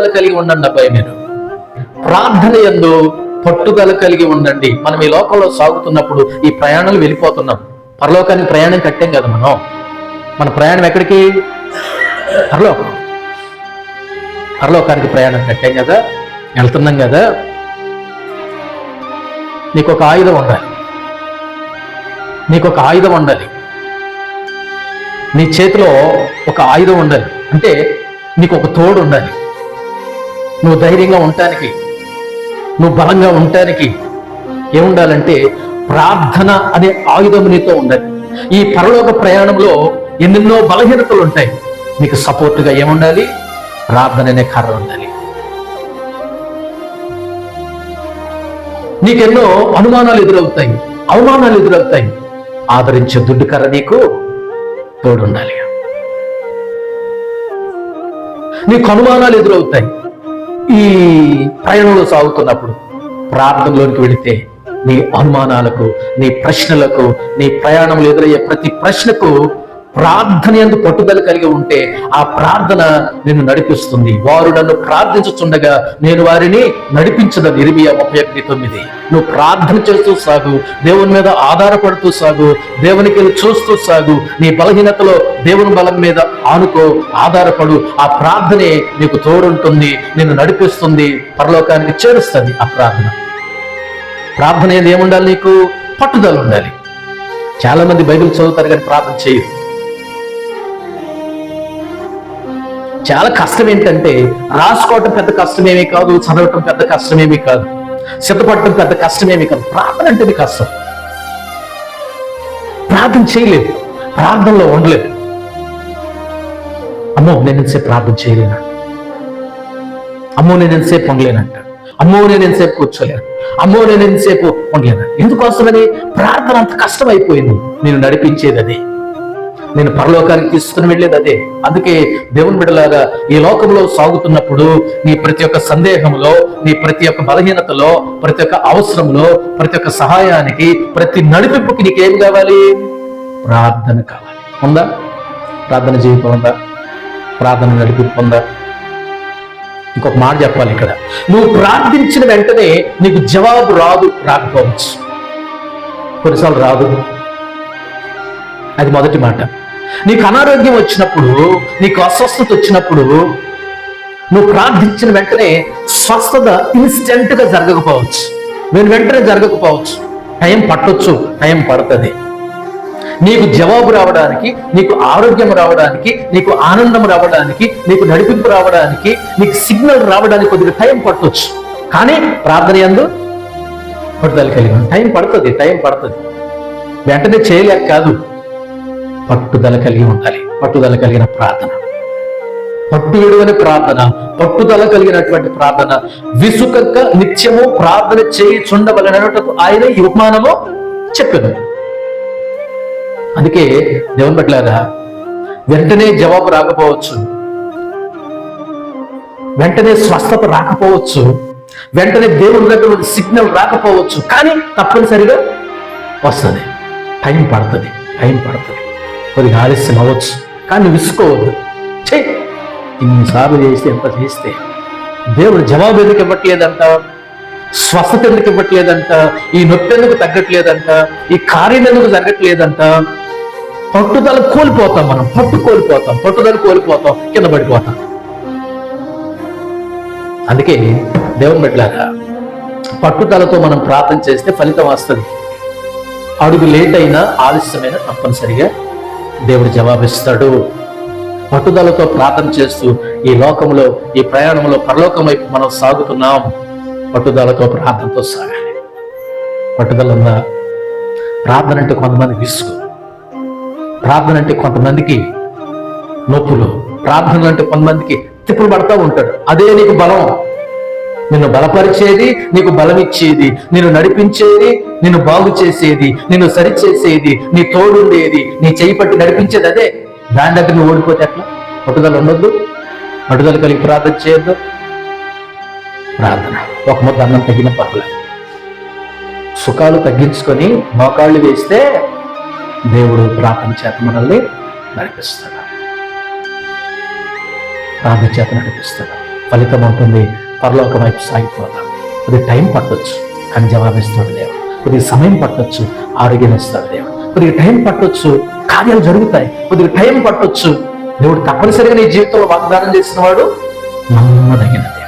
కలిగి ఉండండి అబ్బాయి మీరు. ప్రార్థన ఎందు పట్టుదల కలిగి ఉండండి. మనం ఈ లోకంలో సాగుతున్నప్పుడు ఈ ప్రయాణాలు వెళ్ళిపోతున్నాం. పరలోకానికి ప్రయాణం కట్టాం కదా మనం. మన ప్రయాణం ఎక్కడికి? పరలోకం. పరలోకానికి ప్రయాణం కట్టాం కదా? వెళ్తున్నాం కదా? నీకు ఒక ఆయుధం ఉండాలి. నీకు ఒక ఆయుధం ఉండాలి. నీ చేతిలో ఒక ఆయుధం ఉండాలి. అంటే నీకు ఒక తోడు ఉండాలి. నువ్వు ధైర్యంగా ఉండటానికి నువ్వు బలంగా ఉండటానికి ఏముండాలంటే ప్రార్థన అనే ఆయుధం నీతో ఉండాలి. ఈ పరలోక ప్రయాణంలో ఎన్నెన్నో బలహీనతలు ఉంటాయి. నీకు సపోర్ట్గా ఏముండాలి? ప్రార్థన అనే కర్ర ఉండాలి. నీకెన్నో అనుమానాలు ఎదురవుతాయి అవమానాలు ఎదురవుతాయి. ఆదరించే దుడ్డు కర్ర నీకు తోడుండాలి. నీకు అనుమానాలు ఎదురవుతాయి. ఈ ప్రయాణంలో సాగుతున్నప్పుడు ప్రార్థనలోనికి వెళితే నీ అనుమానాలకు నీ ప్రశ్నలకు నీ ప్రయాణంలో ఎదురయ్యే ప్రతి ప్రశ్నకు ప్రార్థన ఎందు పట్టుదల కలిగి ఉంటే ఆ ప్రార్థన నిన్ను నడిపిస్తుంది. వారు నన్ను ప్రార్థించుచుండగా నేను వారిని నడిపించద ఇరిమియా ముప్పై ఒకటి తొమ్మిది. నువ్వు ప్రార్థన చేస్తూ సాగు దేవుని మీద ఆధారపడుతూ సాగు దేవునికి చూస్తూ సాగు నీ బలహీనతలో దేవుని బలం మీద ఆనుకో ఆధారపడు. ఆ ప్రార్థనే నీకు తోడుంటుంది నిన్ను నడిపిస్తుంది పరలోకానికి చేరుస్తుంది ఆ ప్రార్థన. ప్రార్థన ఏది? ఏముండాలి నీకు? పట్టుదల ఉండాలి. చాలా మంది బైబిల్ చదువుతారు కానీ ప్రార్థన చేయరు. చాలా కష్టం ఏంటంటే రాసుకోవటం పెద్ద కష్టమేమీ కాదు చదవటం పెద్ద కష్టమేమీ కాదు. సిద్ధపడటం పెద్ద కష్టమేమీ కాదు. ప్రార్థన అంటేనే కష్టం. ప్రార్థన చేయలేదు. ప్రార్థనలో ఉండలేదు. అమ్మో నేను ఎంతసేపు ప్రార్థన చేయలేను? అమ్మో నేను ఎంతసేపు ఉండలేనంట. అమ్మో నేను ఎంతసేపు కూర్చోలేను. అమ్మో నేను ఎంతసేపు ఉండలేను. ఎందుకోసమని? ప్రార్థన అంత కష్టం అయిపోయింది నేను నడిపించేది అదే. నేను పరలోకానికి తీసుకుని వెళ్ళేది అదే. అందుకే దేవుని బిడ్డలాగా ఈ లోకంలో సాగుతున్నప్పుడు నీ ప్రతి ఒక్క సందేహంలో నీ ప్రతి ఒక్క బలహీనతలో ప్రతి ఒక్క అవసరంలో ప్రతి ఒక్క సహాయానికి ప్రతి నడిపింపుకి నీకేం కావాలి? ప్రార్థన కావాలి. ఉందా? ప్రార్థన జీవితం ఉందా? ప్రార్థన నడిపింపు ఉందా? ఇంకొక మాట చెప్పాలి ఇక్కడ. నువ్వు ప్రార్థించిన వెంటనే నీకు జవాబు రాదు రాకపోవచ్చు. కొన్నిసార్లు రాదు. అది మొదటి మాట. నీకు అనారోగ్యం వచ్చినప్పుడు నీకు అస్వస్థత వచ్చినప్పుడు నువ్వు ప్రార్థించిన వెంటనే స్వస్థత ఇన్స్టెంట్గా జరగకపోవచ్చు. నేను వెంటనే జరగకపోవచ్చు. టైం పట్టొచ్చు టైం పడుతుంది. నీకు జవాబు రావడానికి నీకు ఆరోగ్యం రావడానికి నీకు ఆనందం రావడానికి నీకు నడిపింపు రావడానికి నీకు సిగ్నల్ రావడానికి కొద్దిగా టైం పట్టొచ్చు. కానీ ప్రార్థన ఎందు పట్టుదల కలిగి ఉంది. టైం పడుతుంది టైం పడుతుంది. వెంటనే చేయలేక కాదు. పట్టుదల కలిగి ఉండాలి. పట్టుదల కలిగిన ప్రార్థన. పట్టు విడువని ప్రార్థన పట్టుదల కలిగినటువంటి ప్రార్థన. విసుకక నిత్యము ప్రార్థన చేయి ఆయన ఈ ఉపమానము చెప్పాను అందుకే దేవుని పట్లారా వెంటనే జవాబు రాకపోవచ్చు. వెంటనే స్వస్థత రాకపోవచ్చు. వెంటనే దేవుని దగ్గర సిగ్నల్ రాకపోవచ్చు. కానీ తప్పనిసరిగా వస్తుంది. టైం పడుతుంది. టైం పడుతుంది. కొద్దిగా ఆలస్యం అవ్వచ్చు. కానీ విసుకోవద్దు. చే ఇన్నిసార్లు చేస్తే ఎంత చేస్తే. దేవుడు జవాబు ఎందుకు ఇవ్వట్లేదంట? స్వస్థత ఎందుకు ఇవ్వట్లేదంట? ఈ నొప్పి ఎందుకు తగ్గట్లేదంట? ఈ కార్యం ఎందుకు జరగట్లేదంట? పట్టుదల కోల్పోతాం మనం. పట్టు కోల్పోతాం. పట్టుదల కోల్పోతాం. కింద పడిపోతాం. అందుకే దేవుని బిడ్డలాగా పట్టుదలతో మనం ప్రార్థన చేస్తే ఫలితం వస్తుంది. అడుగు లేట్ అయినా ఆలస్యమైన తప్పనిసరిగా దేవుడు జవాబిస్తాడు. పట్టుదలతో ప్రార్థన చేస్తూ ఈ లోకంలో ఈ ప్రయాణంలో పరలోకం వైపు మనం సాగుతున్నాం. పట్టుదలతో ప్రార్థనతో సాగాలి. పట్టుదల ఉందా ప్రార్థన అంటే కొంతమంది విసుగు. ప్రార్థన అంటే కొంతమందికి నొప్పులు. ప్రార్థన అంటే కొంతమందికి తిప్పులు పడతా ఉంటాడు. అదే నీకు బలం. నిన్ను బలపరిచేది నీకు బలమిచ్చేది నిన్ను నడిపించేది నిన్ను బాగు చేసేది నిన్ను సరిచేసేది నీ తోడుండేది నీ చేయి పట్టి నడిపించేది అదే. దాని దగ్గర నువ్వు ఓడిపోతే అట్లా పట్టుదల ఉండొద్దు. పట్టుదల కలిగి ప్రార్థన చేయొద్దు. ప్రార్థన. ఒక ముద్ద అన్నం తగిన పట్ల సుఖాలు తగ్గించుకొని మోకాళ్ళు వేస్తే దేవుడు ప్రార్థన చేత మనల్ని నడిపిస్తాడు. ప్రార్థన చేత నడిపిస్తాడు. ఫలితం ఉంటుంది. పరలోక వైపు సాగిపోదాం కొద్ది టైం పట్టొచ్చు కానీ జవాబిస్తాడు దేవుడు. కొద్దిగా సమయం పట్టొచ్చు ఆరోగ్యం ఇస్తాడు దేవుడు. కొద్దిగా టైం పట్టొచ్చు కార్యాలు జరుగుతాయి. కొద్దిగా టైం పట్టొచ్చు దేవుడు తప్పనిసరిగా నీ జీవితంలో వాగ్దానం చేసిన వాడు నమ్మదగిన దేవుడు.